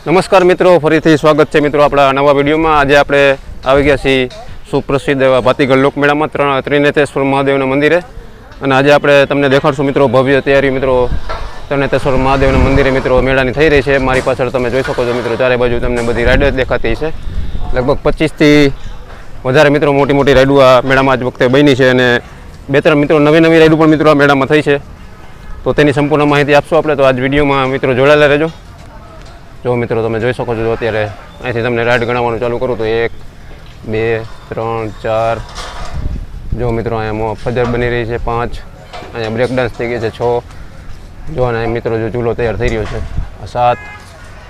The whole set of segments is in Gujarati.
નમસ્કાર મિત્રો, ફરીથી સ્વાગત છે મિત્રો આપણા નવા વિડીયોમાં. આજે આપણે આવી ગયા છીએ સુપ્રસિદ્ધ એવા ભાતીગઢ લોકમેળામાં ત્રણ ત્રિનેતેશ્વર મહાદેવના મંદિરે. અને આજે આપણે તમને દેખાડશું મિત્રો ભવ્ય તૈયારી મિત્રો. ત્રણેતેશ્વર મહાદેવના મંદિરે મિત્રો મેળાની થઈ રહી છે. મારી પાછળ તમે જોઈ શકો છો મિત્રો, ચારે બાજુ તમને બધી રાઈડો દેખાતી છે. લગભગ પચીસથી વધારે મિત્રો મોટી મોટી રાઈડો આ મેળામાં આજ વખતે બની છે અને બે ત્રણ મિત્રો નવી નવી રાઈડો પણ મિત્રો આ મેળામાં થઈ છે. તો તેની સંપૂર્ણ માહિતી આપશું આપણે? તો આજ વિડીયોમાં મિત્રો જોડાયેલા રહેજો. જો મિત્રો તમે જોઈ શકો છો અત્યારે અહીંથી તમને રાઈડ ગણાવવાનું ચાલુ કરું તો એક, બે, ત્રણ, ચાર, જો મિત્રો અહીંયા ફજર બની રહી છે, પાંચ, અહીંયા બ્રેક ડાન્સ થઈ ગઈ છે, છ, જો અને મિત્રો જો ચૂલો તૈયાર થઈ રહ્યો છે સાત,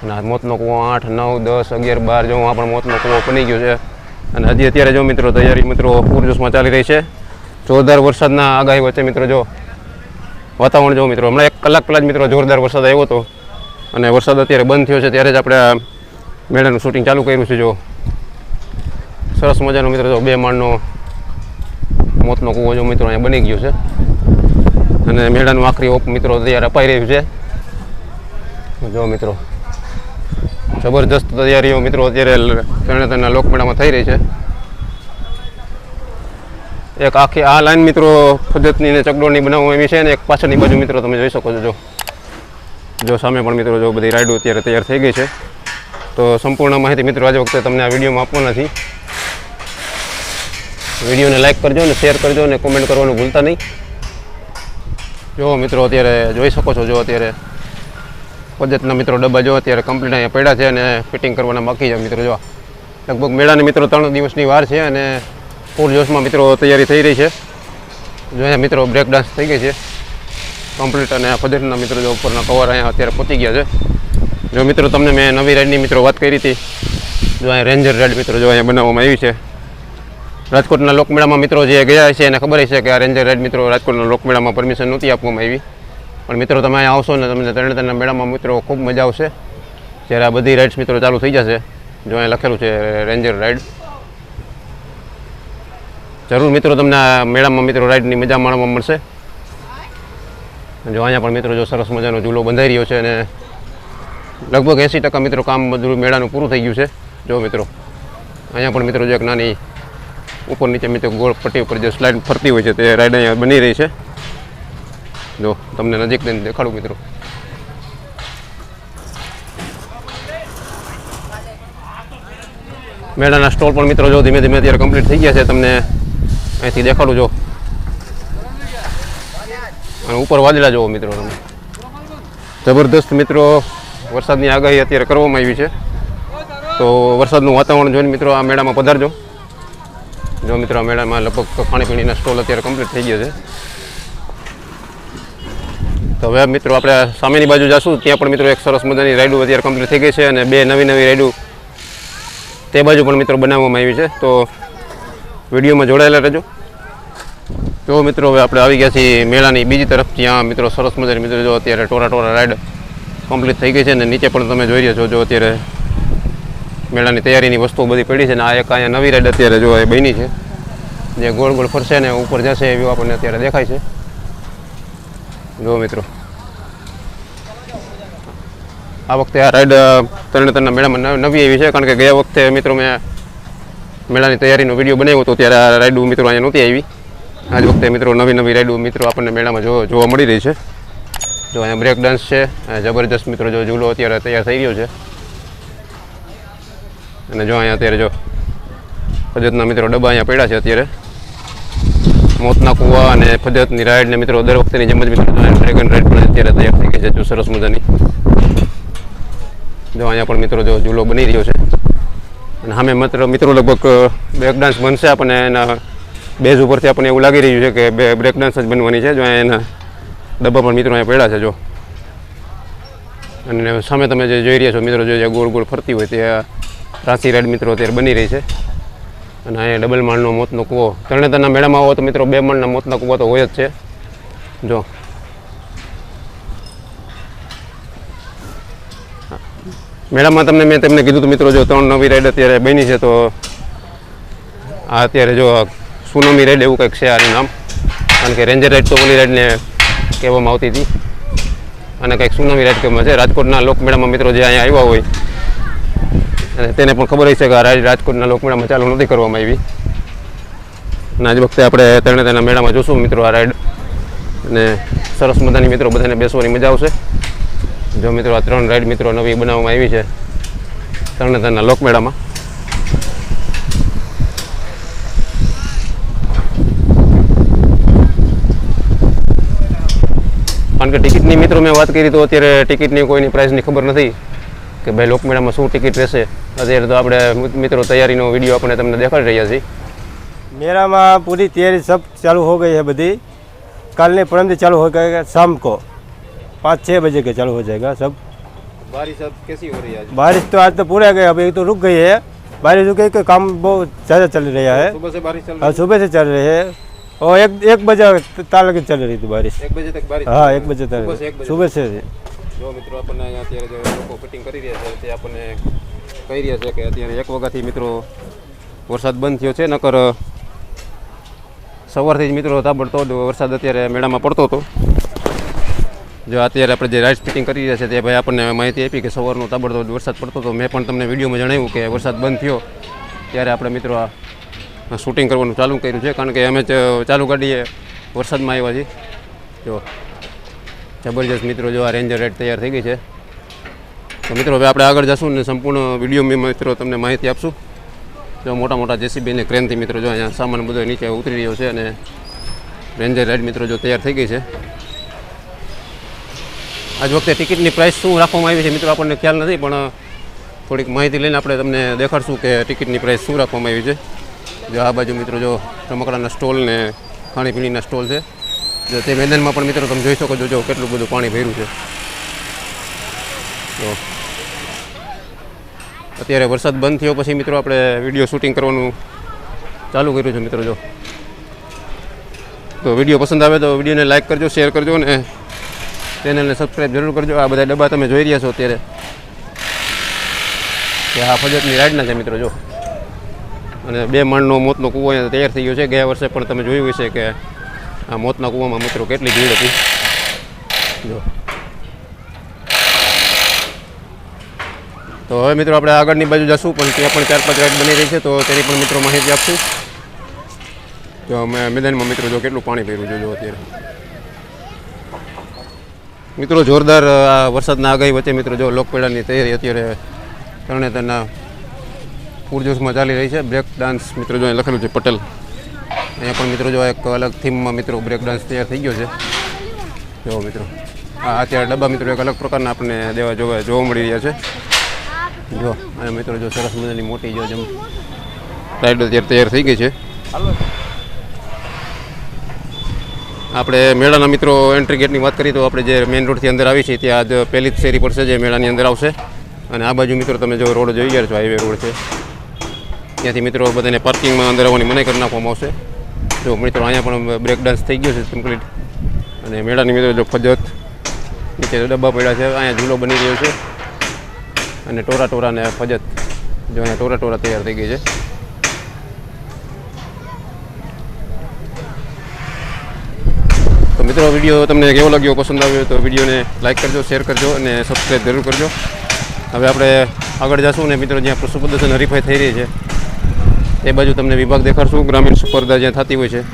અને મોતનો કૂવો આઠ, નવ, દસ, અગિયાર, બાર, જો પણ મોતનો કૂવો બની ગયો છે. અને હજી અત્યારે જો મિત્રો તૈયારી મિત્રો પૂરજોશમાં ચાલી રહી છે. જોરદાર વરસાદના આગાહી વચ્ચે મિત્રો જો વાતાવરણ જો મિત્રો હમણાં એક કલાક પહેલાં જ મિત્રો જોરદાર વરસાદ આવ્યો હતો. અને વરસાદ અત્યારે બંધ થયો છે, ત્યારે જ આપણે આ મેળાનું શૂટિંગ ચાલુ કર્યું છે, જો. સરસ મજાનો મિત્રો, જો, બે માળનો મોતનો કૂવો, જો, મિત્રો, અહીંયા બની ગયો છે. અને મેળાનું આખરી ઓપ, મિત્રો તૈયાર અપાઈ રહ્યું છે. જો, મિત્રો, જબરજસ્ત તૈયારીઓ, મિત્રો, અત્યારે તરણેતરના લોકમેળામાં થઈ રહી છે. એક આખી આ લાઈન, મિત્રો પદ્ધતિની ને ચકડોળની બનાવવામાં આવી છે અને એક પાછળની બાજુ, મિત્રો, તમે જોઈ શકો છો, જો. જો સામે પણ મિત્રો જો બધી રાઈડો અત્યારે તૈયાર થઈ ગઈ છે, તો સંપૂર્ણ માહિતી મિત્રો આજે વખતે તમને આ વિડીયોમાં આપવાના નથી. વિડીયોને લાઈક કરજો અને શેર કરજો અને કોમેન્ટ કરવાનું ભૂલતા નહીં. જો મિત્રો અત્યારે જોઈ શકો છો, જો અત્યારે પદ્ધતિના મિત્રો ડબ્બા જો અત્યારે કમ્પ્લીટ અહીંયા પડ્યા છે અને ફિટિંગ કરવાના બાકી છે મિત્રો જો. લગભગ મેળાને મિત્રો ત્રણ દિવસની વાર છે અને પૂરજોશમાં મિત્રો તૈયારી થઈ રહી છે. જો અહીંયા મિત્રો બ્રેક ડાન્સ થઈ ગઈ છે. કમ્પ્લીટ અને પદ્ધતિના મિત્રો જો ઉપરના કવર અહીંયા અત્યારે પહોંચી ગયા છે. જો મિત્રો, તમને મેં નવી રાઇડની મિત્રો વાત કરી હતી. જો અહીંયા રેન્જર રાઇડ મિત્રો જો અહીંયા બનાવવામાં આવી છે. રાજકોટના લોકમેળામાં મિત્રો જે ગયા છે એને ખબર છે કે આ રેન્જર રાઇડ મિત્રો રાજકોટના લોકમેળામાં પરમિશન નહોતી આપવામાં આવી. પણ મિત્રો, તમે અહીંયા આવશો ને તમને તરણેતરના મેળામાં મિત્રો ખૂબ મજા આવશે. જ્યારે આ બધી રાઇડ્સ મિત્રો ચાલુ થઈ જશે. જો અહીંયા લખેલું છે રેન્જર રાઈડ જરૂર મિત્રો, તમને મેળામાં મિત્રો રાઇડની મજા માણવા મળશે. જો અહીંયા પણ મિત્રો જો સરસ મજાનો ઝૂલો બંધાઈ રહ્યો છે અને લગભગ એંસી ટકા મિત્રો કામ બધું મેળાનું પૂરું થઈ ગયું છે. જો મિત્રો, અહીંયા પણ મિત્રો જો એક નાની ઉપર નીચે મિત્રો ગોળ પટ્ટી ઉપર જે સ્લાઇડ ફરતી હોય છે તે રાઈડ અહીંયા બની રહી છે. જો તમને નજીક લઈને દેખાડું મિત્રો. મેળાના સ્ટોલ પણ મિત્રો જો ધીમે ધીમે અત્યારે કમ્પ્લીટ થઈ ગયા છે. તમને અહીંથી દેખાડું જો. અને ઉપર વાદળા જોવો મિત્રો. તમે જબરદસ્ત મિત્રો, વરસાદની આગાહી અત્યારે કરવામાં આવી છે. તો વરસાદનું વાતાવરણ જોઈને મિત્રો આ મેળામાં પધારજો. જો મિત્રો આ મેળામાં લગભગ ખાણીપીણીના સ્ટોલ અત્યારે કમ્પ્લીટ થઈ ગયો છે. તો હવે મિત્રો આપણે સામેની બાજુ જશું. ત્યાં પણ મિત્રો એક સરસ મજાની રાઈડું અત્યારે કમ્પ્લીટ થઈ ગઈ છે અને બે નવી નવી રાઈડો તે બાજુ પણ મિત્રો બનાવવામાં આવી છે. તો વિડીયોમાં જોડાયેલા રહેજો. જો મિત્રો, હવે આપણે આવી ગયા છીએ મેળાની બીજી તરફ ત્યાં મિત્રો સરસ મજાની મિત્રો, જો અત્યારે ટોરા ટોરા રાઈડ કમ્પ્લીટ થઈ ગઈ છે અને નીચે પણ તમે જોઈ રહ્યા છો, જો અત્યારે મેળાની તૈયારીની વસ્તુઓ બધી પડી છે ને આ એક અહીંયા નવી રાઈડ અત્યારે જો એ બની છે, જે ગોળ ગોળ ફરશે ને ઉપર જશે એવું આપણને અત્યારે દેખાય છે. જો મિત્રો, આ વખતે આ રાઈડ તરણેતરના મેળામાં નવ- આવી છે, કારણ કે ગયા વખતે મિત્રો મેં મેળાની તૈયારીનો વીડિયો બનાવ્યો હતો, ત્યારે આ રાઈડ મિત્રો અહીંયા નહોતી આવી. આજ વખતે મિત્રો નવી નવી રાઈડો મિત્રો આપણને મેળામાં જોવા મળી રહી છે. જો અહીંયા બ્રેક ડાન્સ છે. જબરજસ્ત મિત્રો જો ઝૂલો અત્યારે તૈયાર થઈ રહ્યો છે. અને જો અહીંયા અત્યારે જો પદ્ધતના મિત્રો ડબ્બા અહીંયા પડ્યા છે અત્યારે. મોતના કુવા અને પદ્ધતની રાઈડ ને મિત્રો દર વખતેની જેમ જ મિત્રો ડ્રેગન રાઈડ પણ અત્યારે તૈયાર થઈ ગઈ છે જો સરસ મજાની. જો અહીંયા પણ મિત્રો જો ઝૂલો બની રહ્યો છે. અને સામે માત્ર મિત્રો લગભગ બ્રેક ડાન્સ બનશે આપણને એના બેઝ ઉપરથી આપણને એવું લાગી રહ્યું છે કે બે બ્રેક ડાન્સ જ બનવાની છે, જો એના ડબ્બા પણ મિત્રો અહીંયા પડ્યા છે, જો. અને સામે તમે જે જોઈ રહ્યા છો મિત્રો, જો જે ગોળ ગોળ ફરતી હોય તે રાંચી રેડ મિત્રો અત્યારે બની રહી છે. અને અહીંયા ડબલ માળનો મોતનો કૂવો. તરણેતરના મેળામાં આવો તો મિત્રો બે માળના મોતના કૂવો તો હોય જ છે. જો. મેળામાં તમને મેં તમને કીધું હતું મિત્રો, જો ત્રણ નવી રાઈડ અત્યારે બની છે, તો આ અત્યારે જો સુનમી રેડ એવું કંઈક છે આનું નામ. કારણ કે રેન્જર રાઈડ તો ઓલી રાઈડને કહેવામાં આવતી હતી. અને કંઈક સુનામી રાઈડ કહેવામાં છે. રાજકોટના લોકમેળામાં મિત્રો જે અહીંયા આવ્યા હોય, અને તેને પણ ખબર હશે કે આ રાજ- રાજકોટના લોકમેળામાં ચાલુ નથી કરવામાં આવી. અને આજ વખતે આપણે તેણે તેના મેળામાં જોશું મિત્રો આ રાઈડ અને સરસ મજાની મિત્રો બધાને બેસવાની મજા આવશે. જો મિત્રો આ ત્રણ રાઈડ મિત્રો નવી બનાવવામાં આવી છે તરણેતરના લોકમેળામાં કારણ કે ટિકિટની મિત્રો મેં વાત કરી તો અત્યારે ટિકિટની કોઈની પ્રાઇસની ખબર નથી કે ભાઈ લોકમેળામાં શું ટિકિટ રહેશે અત્યારે તો આપણે મિત્રો તૈયારીનો વિડીયો આપણે તમને દેખાડી રહ્યા છીએ मेरा में पूरी तैयारी सब चालू हो गई है बधी कल ने परम दिन चालू हो गएगा शाम को पाँच छः बजे के चालू हो जाएगा सब बारिश अब कैसी हो रही है बारिश तो आज तो पूरे आ गए अभी तो रुक गई है बारिश रुक गई कि काम बहुत ज़्यादा चल रहा है सुबह से बारिश चल हाँ सुबह से चल रही है और एक एक बजे ताल के चल रही थी बारिश એક બજે તક બારિશ हाँ एक बजे तक सुबह से एक बजे सुबह से જો મિત્રો આપણને અહીંયા અત્યારે જે લોકો ફિટિંગ કરી રહ્યા છે તે આપણને કહી રહ્યા છે કે અત્યારે એક વાગ્યાથી મિત્રો વરસાદ બંધ થયો છે નકર સવારથી જ મિત્રો તાબડતોડ વરસાદ અત્યારે મેળામાં પડતો હતો જો અત્યારે આપણે જે રાઇડ્સ ફિટિંગ કરી રહ્યા છે તે ભાઈ આપણને માહિતી આપી કે સવારનો તાબડતોડ વરસાદ પડતો હતો મેં પણ તમને વિડીયોમાં જણાવ્યું કે વરસાદ બંધ થયો ત્યારે આપણે મિત્રો આ શૂટિંગ કરવાનું ચાલુ કર્યું છે કારણ કે અમે ચાલુ ગાડીએ વરસાદમાં આવ્યા છીએ. જો જબરજસ્ત મિત્રો જો આ રેન્જર રાઈડ તૈયાર થઈ ગઈ છે. તો મિત્રો, હવે આપણે આગળ જશું ને સંપૂર્ણ વીડિયો મેં મિત્રો તમને માહિતી આપશું. જો મોટા મોટા જેસીબીને ક્રેનથી મિત્રો જો અહીંયા સામાન બધો નીચે ઉતરી રહ્યો છે અને રેન્જર રેડ મિત્રો જો તૈયાર થઈ ગઈ છે. આજ વખતે ટિકિટની પ્રાઇસ શું રાખવામાં આવી છે મિત્રો આપણને ખ્યાલ નથી, પણ થોડીક માહિતી લઈને આપણે તમને દેખાડશું કે ટિકિટની પ્રાઇસ શું રાખવામાં આવી છે. જો આ બાજુ મિત્રો જો રમકડાના સ્ટોલ ને ખાણીપીણીના સ્ટોલ છે. જો તે મેદાનમાં પણ મિત્રો તમે જોઈ શકો છો જો કેટલું બધું પાણી ભર્યું છે. તો અત્યારે વરસાદ બંધ થયો પછી મિત્રો આપણે વીડિયો શૂટિંગ કરવાનું ચાલુ કર્યું છે મિત્રો જો. તો વીડિયો પસંદ આવે તો વિડીયોને લાઇક કરજો, શેર કરજો અને ચેનલને સબસ્ક્રાઈબ જરૂર કરજો. આ બધા ડબ્બા તમે જોઈ રહ્યા છો અત્યારે. આ ફજતની રાઈડના છે મિત્રો જો. અને બે માળનો મોતનો કૂવો અહીંયા તૈયાર થઈ ગયો છે. ગયા વર્ષે પણ તમે જોયું હશે કે આ મોતના કૂવામાં મિત્રો કેટલી ભીડ હતી. જો. તો હવે મિત્રો આપણે આગળની બાજુ જશું, પણ ત્યાં પણ ચાર પાંચ રાઈડ બની રહી છે, તો તેની પણ મિત્રો માહિતી આપશું. જો અમે મેદાનમાં મિત્રો જો કેટલું પાણી ભર્યું જોજો અત્યારે. મિત્રો જોરદાર, આ વરસાદના આગાહી વચ્ચે મિત્રો જો લોકપેડાની તૈયારી અત્યારે તરણેતરના પૂરજોશમાં ચાલી રહી છે. બ્રેક ડાન્સ મિત્રો જો લખેલું છે પટેલ. અહીંયા પણ મિત્રો જો એક અલગ થીમમાં મિત્રો બ્રેક ડાન્સ તૈયાર થઈ ગયો છે. જો મિત્રો, આ અત્યારે ડબ્બા મિત્રો એક અલગ પ્રકારના આપણને દેવા જોવા જોવા મળી રહ્યા છે. જો, અને મિત્રો જો સરસ મજાની મોટી જો જેમ રાઈડ અત્યારે તૈયાર થઈ ગઈ છે. આપણે મેળાના મિત્રો એન્ટ્રી ગેટની વાત કરીએ તો આપણે જે મેઇન રોડથી અંદર આવી છીએ ત્યાં જ પહેલી જ શેરી પડશે જે મેળાની અંદર આવશે. અને આ બાજુ મિત્રો તમે જો રોડ જોઈ ગયા છો હાઈવે રોડ છે. ત્યાંથી મિત્રો બધાને પાર્કિંગમાં અંદર આવવાની મનાઈ કરી નાખવામાં આવશે. જો મિત્રો અહીંયા પણ બ્રેક ડાન્સ થઈ ગયો છે કમ્પ્લીટ અને મેળાની મિત્રો જો ફજત નીચે ડબ્બા પડ્યા છે, અહીંયા ઝૂલો બની રહ્યો છે. અને ટોરા ટોરાને ફજત જો અહીંયા ટોરા ટોરા તૈયાર થઈ ગઈ છે. તો મિત્રો વીડિયો તમને કેવો લાગ્યો, પસંદ આવ્યો તો વિડીયોને લાઇક કરજો શેર કરજો અને સબસ્ક્રાઈબ જરૂર કરજો. હવે આપણે આગળ જશું ને મિત્રો જ્યાં પશુ પ્રદર્શન હરીફાઈ થઈ રહી છે. એ બાજુ તમને વિભાગ દેખાડશું. ગ્રામીણ સ્પર્ધા જ્યાં થતી હોય છે,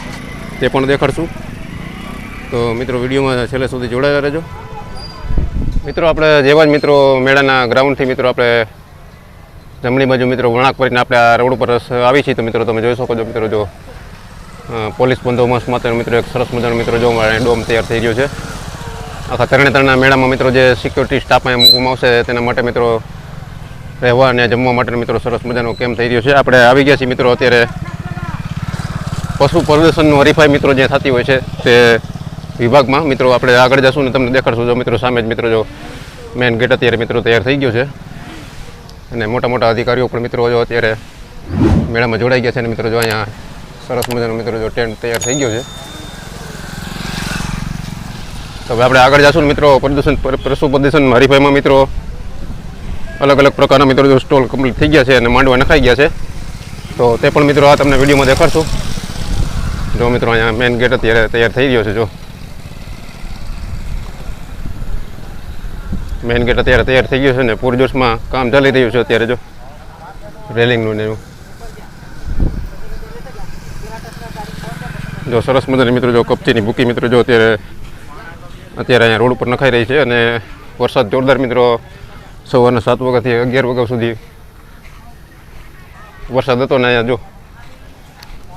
તે પણ દેખાડશું. તો મિત્રો, વિડીયોમાં છેલ્લે સુધી જોડાયેલા રહેજો. મિત્રો, આપણે જેવા જ મિત્રો મેળાના ગ્રાઉન્ડથી મિત્રો આપણે જમણી બાજુ મિત્રો વળાંક કરીને આપણે આ રોડ ઉપર આવી છીએ. તો મિત્રો, તમે જોઈ શકો છો મિત્રો, જો પોલીસ બંદોબસ્ત માત્ર મિત્રો એક સરસ મજાનો મિત્રો જોવા મળે ડોમ તૈયાર થઈ ગયો છે. આખા તરણેતરના મેળામાં મિત્રો જે સિક્યોરિટી સ્ટાફ અહીંયા મૂકવામાં આવશે તેના માટે મિત્રો રહેવા અને જમવા માટેનો મિત્રો સરસ મજાનો કેમ થઈ રહ્યો છે? આપણે આવી ગયા છીએ મિત્રો અત્યારે પશુ પ્રદર્શનનું હરીફાઈ મિત્રો જે થતી હોય છે તે વિભાગમાં. મિત્રો આપણે આગળ જશું ને તમને દેખાડશું. જો મિત્રો સામે જ મિત્રો જો મેઇન ગેટ અત્યારે મિત્રો તૈયાર થઈ ગયો છે. અને મોટા મોટા અધિકારીઓ પણ મિત્રો જો અત્યારે મેળામાં જોડાઈ ગયા છે અને મિત્રો જો અહીંયા સરસ મજાનો મિત્રો જો ટેન્ટ તૈયાર થઈ ગયો છે. તો હવે આપણે આગળ જશું મિત્રો. પ્રદૂષણ પશુ પ્રદૂષણ હરીફાઈમાં મિત્રો અલગ અલગ પ્રકારના મિત્રો જો સ્ટોલ કમ્પ્લીટ થઈ ગયા છે અને માંડવા નખાઈ ગયા છે, તો તે પણ મિત્રો આ તમને વિડીયોમાં દેખાડશું. જો મિત્રો અહીંયા મેઇન ગેટ અત્યારે તૈયાર થઈ ગયો છે, જો. મેઇન ગેટ અત્યારે તૈયાર થઈ ગયો છે ને પૂરજોશમાં કામ ચાલી રહ્યું છે અત્યારે, જો. રેલિંગનું ને એવું. જો સરસ મજાની મિત્રો જો કપચીની ભૂકી મિત્રો જો અત્યારે અત્યારે અહીંયા રોડ ઉપર નખાઈ રહી છે અને વરસાદ જોરદાર મિત્રો સવારના સાત વાગ્યાથી અગિયાર વાગ્યા સુધી વરસાદ હતો ને અહીંયા જો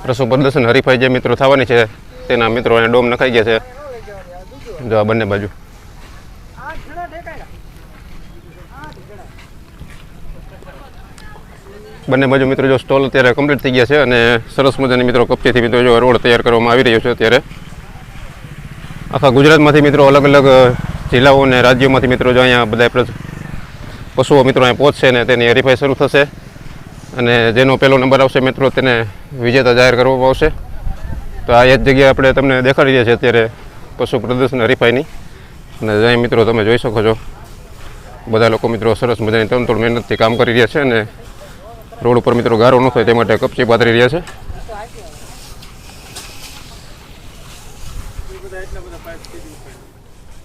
રસો પ્રદર્શન હરીફાઈ જે મિત્રો થવાની છે, તેના મિત્રો અહીંયા ડોમ નખાઈ ગયા છે. જો આ બંને બાજુ. બંને બાજુ મિત્રો જો સ્ટોલ અત્યારે કમ્પ્લીટ થઈ ગયા છે અને સરસ મજાની મિત્રો કપચીથી મિત્રો જો રોડ તૈયાર કરવામાં આવી રહ્યો છે અત્યારે. આખા ગુજરાતમાંથી મિત્રો અલગ અલગ જિલ્લાઓ અને રાજ્યોમાંથી મિત્રો જો અહીંયા બધા પશુઓ મિત્રો અહીંયા પહોંચશે ને તેની હરીફાઈ શરૂ થશે. અને જેનો પહેલો નંબર આવશે મિત્રો, તેને વિજેતા જાહેર કરવામાં આવશે. તો આ એક જગ્યાએ આપણે તમને દેખાડી રહ્યા છીએ અત્યારે પશુ પ્રદર્શન હરીફાઈની. અને અહીં મિત્રો તમે જોઈ શકો છો, બધા લોકો મિત્રો સરસ મજાની તનતોડ મહેનતથી કામ કરી રહ્યા છે અને રોડ ઉપર મિત્રો ગારો ન થાય તે માટે કપચી પાથરી રહ્યા છે.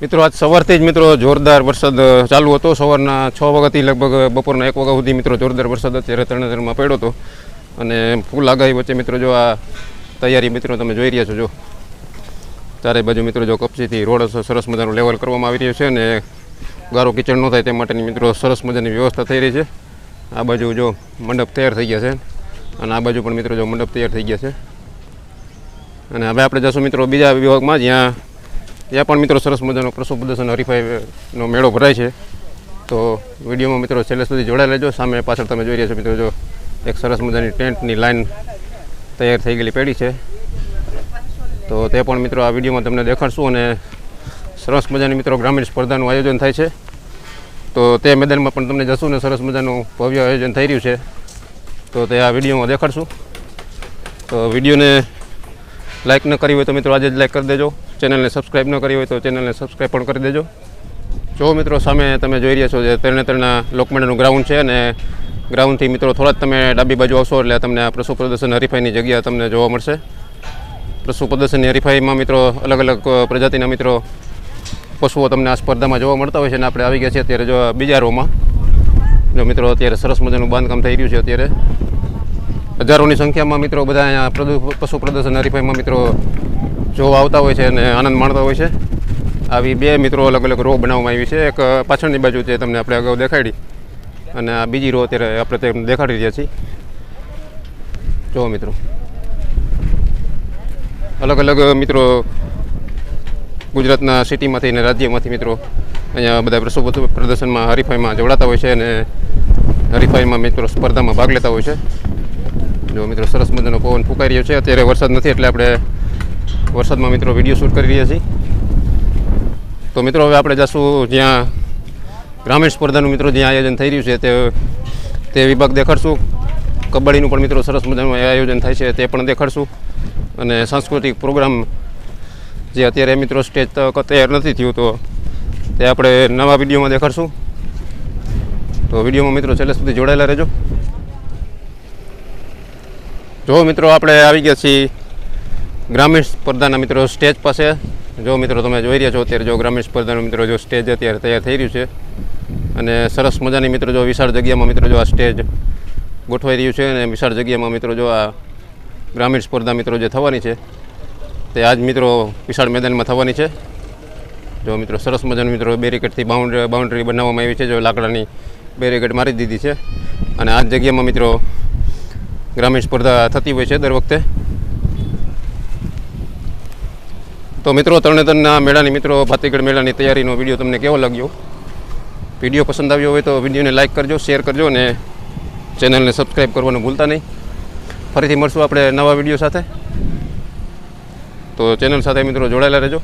મિત્રો, આજ સવારથી જ મિત્રો જોરદાર વરસાદ ચાલુ હતો. સવારના છ વાગ્યાથી લગભગ બપોરના એક વાગ્યા સુધી મિત્રો જોરદાર વરસાદ અત્યારે તરણેતરમાં પડ્યો હતો. અને ફૂલ આગાહી વચ્ચે મિત્રો જો આ તૈયારી મિત્રો તમે જોઈ રહ્યા છો, જો. ચારે બાજુ મિત્રો જો કપચીથી રોડ સરસ મજાનું લેવલ કરવામાં આવી રહ્યું છે અને ગારો કિચડ ન થાય તે માટેની મિત્રો સરસ મજાની વ્યવસ્થા થઈ રહી છે. આ બાજુ જો મંડપ તૈયાર થઈ ગયા છે અને આ બાજુ પણ મિત્રો જો મંડપ તૈયાર થઈ ગયા છે. અને હવે આપણે જશું મિત્રો બીજા વિભાગમાં જ્યાં ત્યાં પણ મિત્રો સરસ મજાનો પશુ પ્રદર્શન હરીફાઈનો મેળો ભરાય છે, તો વિડીયોમાં મિત્રો છેલ્લે સુધી જોડાઈ લેજો સામે પાછળ તમે જોઈ રહ્યા છો મિત્રો, જો એક સરસ મજાની ટેન્ટની લાઈન તૈયાર થઈ ગયેલી પેઢી છે. તો તે પણ મિત્રો આ વિડીયોમાં તમને દેખાડશું અને સરસ મજાની મિત્રો ગ્રામીણ સ્પર્ધાનું આયોજન થાય છે. તો તે મેદાનમાં પણ તમને જશું ને સરસ મજાનું ભવ્ય આયોજન થઈ રહ્યું છે. તો તે આ વિડીયોમાં દેખાડશું. તો વિડીયોને લાઇક ન કરી હોય તો મિત્રો આજે જ લાઇક કરી દેજો. ચેનલને સબસ્ક્રાઈબ ન કરી હોય તો ચેનલને સબસ્ક્રાઈબ પણ કરી દેજો. જો મિત્રો સામે તમે જોઈ રહ્યા છો જે તરણેતરના લોકમેળાનું ગ્રાઉન્ડ છે અને ગ્રાઉન્ડથી મિત્રો થોડા જ તમે ડાબી બાજુ આવશો એટલે તમને આ પશુ પ્રદર્શન હરીફાઈની જગ્યા તમને જોવા મળશે. પ્રસુ પ્રદર્શનની હરીફાઈમાં મિત્રો અલગ અલગ પ્રજાતિના મિત્રો પશુઓ તમને આ સ્પર્ધામાં જોવા મળતા હોય છે અને આપણે આવી ગયા છીએ અત્યારે જો બીજા રોમાં. જો મિત્રો અત્યારે સરસ મજાનું બાંધકામ થઈ રહ્યું છે અત્યારે. હજારોની સંખ્યામાં મિત્રો બધા અહીંયા પશુ પ્રદર્શન હરીફાઈમાં મિત્રો જોવા આવતા હોય છે અને આનંદ માણતા હોય છે. આવી બે મિત્રો અલગ અલગ રો બનાવવામાં આવી છે. એક પાછળની બાજુ છે તમને આપણે અગાઉ દેખાડી અને આ બીજી રો અત્યારે આપણે તેમને દેખાડી રહ્યા છીએ. જુઓ મિત્રો. અલગ અલગ મિત્રો ગુજરાતના સિટીમાંથી અને રાજ્યમાંથી મિત્રો અહીંયા બધા પ્રદર્શનમાં, હરીફાઈમાં જોડાતા હોય છે અને હરીફાઈમાં મિત્રો સ્પર્ધામાં ભાગ લેતા હોય છે. જો મિત્રો સરસ મજાનો પવન ફૂંકાઈ રહ્યો છે. અત્યારે વરસાદ નથી એટલે આપણે વરસાદમાં મિત્રો વીડિયો શૂટ કરી રહ્યા છીએ. તો મિત્રો હવે આપણે જશું જ્યાં ગ્રામીણ સ્પર્ધાનું મિત્રો જ્યાં આયોજન થઈ રહ્યું છે તે તે વિભાગ દેખાડશું. કબડ્ડીનું પણ મિત્રો સરસ મજાનું આયોજન થાય છે તે પણ દેખાડશું. અને સાંસ્કૃતિક પ્રોગ્રામ જે અત્યારે મિત્રો સ્ટેજ તક તૈયાર નથી થયું તો તે આપણે નવા વિડીયોમાં દેખાડશું. તો વિડીયોમાં મિત્રો છેલ્લે સુધી જોડાયેલા રહેજો. જો મિત્રો આપણે આવી ગયા છીએ ગ્રામીણ સ્પર્ધાના મિત્રો સ્ટેજ પાસે. જો મિત્રો તમે જોઈ રહ્યા છો, અત્યારે જો ગ્રામીણ સ્પર્ધાનું મિત્રો જો સ્ટેજ અત્યારે તૈયાર થઈ રહ્યું છે. અને સરસ મજાની મિત્રો જો વિશાળ જગ્યામાં મિત્રો જો આ સ્ટેજ ગોઠવાઈ રહ્યું છે અને વિશાળ જગ્યામાં મિત્રો જો આ ગ્રામીણ સ્પર્ધા મિત્રો જે થવાની છે, તે આજ મિત્રો વિશાળ મેદાનમાં થવાની છે. જો મિત્રો સરસ મજાનું મિત્રો બેરિકેડથી બાઉન્ડ, બાઉન્ડ્રી બનાવવામાં આવી છે, જો લાકડાની બેરિકેડ મારી દીધી છે. અને આ જગ્યામાં મિત્રો ગ્રામીણ સ્પર્ધા થતી હોય છે દર વખતે. તો મિત્રો, તરણેતરના મેળાની મિત્રો, ભાતીગઢ મેળાની તૈયારીનો વીડિયો તમને કેવો લાગ્યો? વીડિયો પસંદ આવ્યો હોય તો વિડીયોને લાઇક કરજો, શેર કરજો અને ચેનલને સબસ્ક્રાઈબ કરવાનું ભૂલતા નહીં. ફરીથી મળશું આપણે નવા વીડિયો સાથે. તો ચેનલ સાથે મિત્રો જોડાયેલા રહેજો.